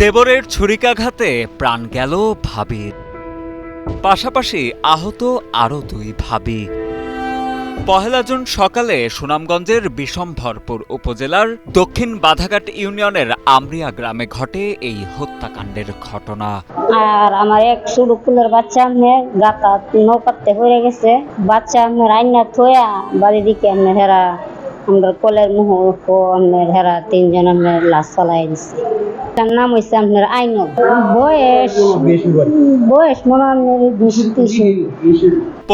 দেবরের ছুরিকাঘাতে প্রাণ গেল ভাবির পাশাপাশি আহত আরও দুই ভাবি। পহেলা জুন সকালে সুনামগঞ্জের বিষমভরপুর উপজেলার দক্ষিণ বাধাঘাট ইউনিয়নের আমরিয়া গ্রামে ঘটে এই হত্যাকাণ্ডের ঘটনা। আর আমার এক শুরু ফুলের বাচ্চা আপনার গাতা নৌকাতে পড়ে গেছে। বাচ্চা আপনার আইনা থইয়া বাড়ি দিকে হেরা আমরা কলের মুহ হেরা তিনজন আপনার লাশ চালাই দিছে। তার নাম হয়েছে আপনার আইন বয়স বয়স মনে হয় বিশ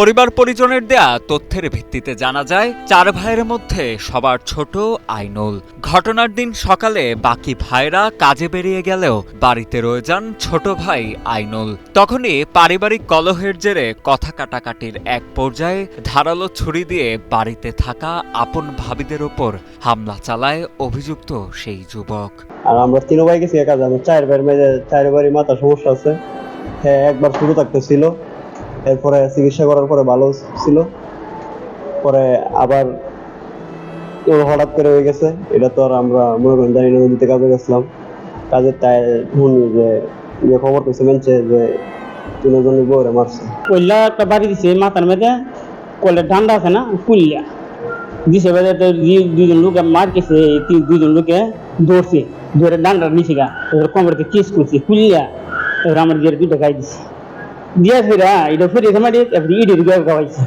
পরিবার পরিজনের দেয়া তথ্যের ভিত্তিতে জানা যায়, চার ভাইয়ের মধ্যে সবার ছোট আইনুল। ঘটনার দিন সকালে বাকি ভাইরা কাজে বেরিয়ে গেলেও বাড়িতে রয়ে যান ছোট ভাই আইনুল। তখনই পারিবারিক কলহের জেরে কথা কাটাকাটির এক পর্যায়ে ধারালো ছুরি দিয়ে বাড়িতে থাকা আপন ভাবিদের ওপর হামলা চালায় অভিযুক্ত সেই যুবক। আর আমরা তিন ভাই গেছি একা যাব চার ভাইয়ের মেয়ে, চার ভাইয়ের মাথা সমস্যা আছে। হ্যাঁ একবার শুরু থাকতে ছিল এরপরে চিকিৎসা করার পরে ভালো ছিল। পরে আবার হঠাৎ করে হয়ে গেছে, এটা তো আর আমরা মনে করেন জানি না নদীতে কাজে গেছিলাম। কাজের তাই শুনি যে ইয়ে খবর পেয়েছে মেনছে যে মারছে। কইলা একটা বাড়ি দিছে মাথার ডান্ডা আছে না কুলিয়া দিছে লোক মার গেছে তিন, দুইজন লোকে দৌড়ছে ডান্ডার নিচে গা কেস করছে কুলিয়া এবার আমার দিয়ে দুইটা গাই দিছে। দিয়া ফিরা এটা ফিরে মারি এবার ইডির গায়ে গাওয়াইছে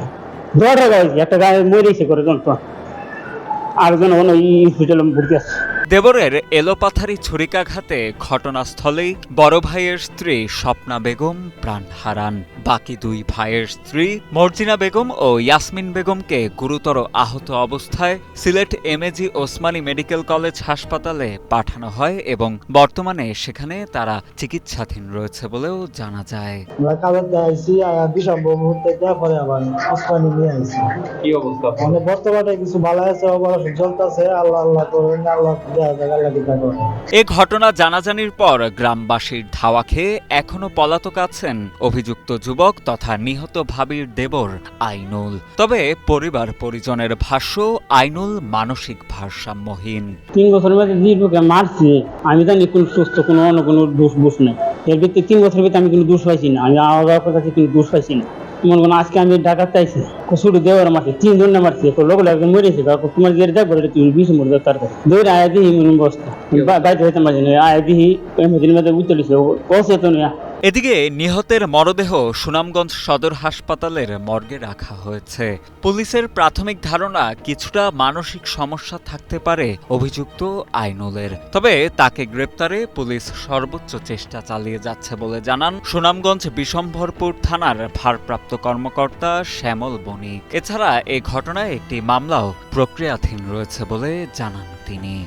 দৌড়ে গাওয়াইছে একটা গায়ে মরেছে করে যন্ত্র আর জন ওই হসপিটালে ভর্তি আছে দেবরের এলোপাথারি ছুরিকাঘাতে ঘটনাস্থলেই বড় ভাইয়ের স্ত্রী স্বপ্না বেগম প্রাণ হারান। বাকি দুই ভাইয়ের স্ত্রী মর্জিনা বেগম ও ইয়াসমিন বেগমকে গুরুতর আহত অবস্থায় Sylhet MAG Osmani medical college হাসপাতালে পাঠানো হয় এবং বর্তমানে সেখানে তারা চিকিৎসাধীন রয়েছে বলেও জানা যায়। মানে বর্তমানে কিছু ভালো আছে অপারেশন চলতেছে আল্লাহ আল্লাহ করেন আল্লাহ এ ঘটনা জানাজানির পর গ্রামবাসীর ধাওয়া খেয়ে এখনও পলাতক আছেন অভিযুক্ত যুবক তথা নিহত ভাবির দেবর আইনুল। তবে পরিবার পরিজনের ভাষ্য, আইনুল মানসিক ভারসাম্যহীন। তিন বছরের মধ্যে যে মারছে আমি জানি কোনো সুস্থ, কোনো অন্য কোনো দোষ দোষ নেই। এর ভিত্তি তিন বছরের ভিতরে আমি কোনো দোষ পাইছি না। আমি আলাদা কথা কোনো দোষ পাইছি না। মনে করো আজকে আমি ডাকাত চাইছি শুরু দেওয়ার মাঠে তিন জন না মারছে লোক লাগে মরেছে তোমার গিয়ে যাব তুমি বিষ মরে তার কাছে। দৌড়ে আয়া দিহি মনে বস্তা বাইরে হইতে মাঝে আয়া দিহি এমদিনের মধ্যে উত্তলিছে অচেতন এদিকে নিহতের মরদেহ সুনামগঞ্জ সদর হাসপাতালের মর্গে রাখা হয়েছে। পুলিশের প্রাথমিক ধারণা, কিছুটা মানসিক সমস্যা থাকতে পারে, অভিযুক্ত আইনুলের। তবে তাকে গ্রেপ্তারে পুলিশ সর্বোচ্চ চেষ্টা চালিয়ে যাচ্ছে বলে জানান সুনামগঞ্জ বিশম্ভরপুর থানার ভারপ্রাপ্ত কর্মকর্তা শ্যামল বণিক। এছাড়া এ ঘটনায় একটি মামলাও প্রক্রিয়াধীন রয়েছে বলে জানান তিনি।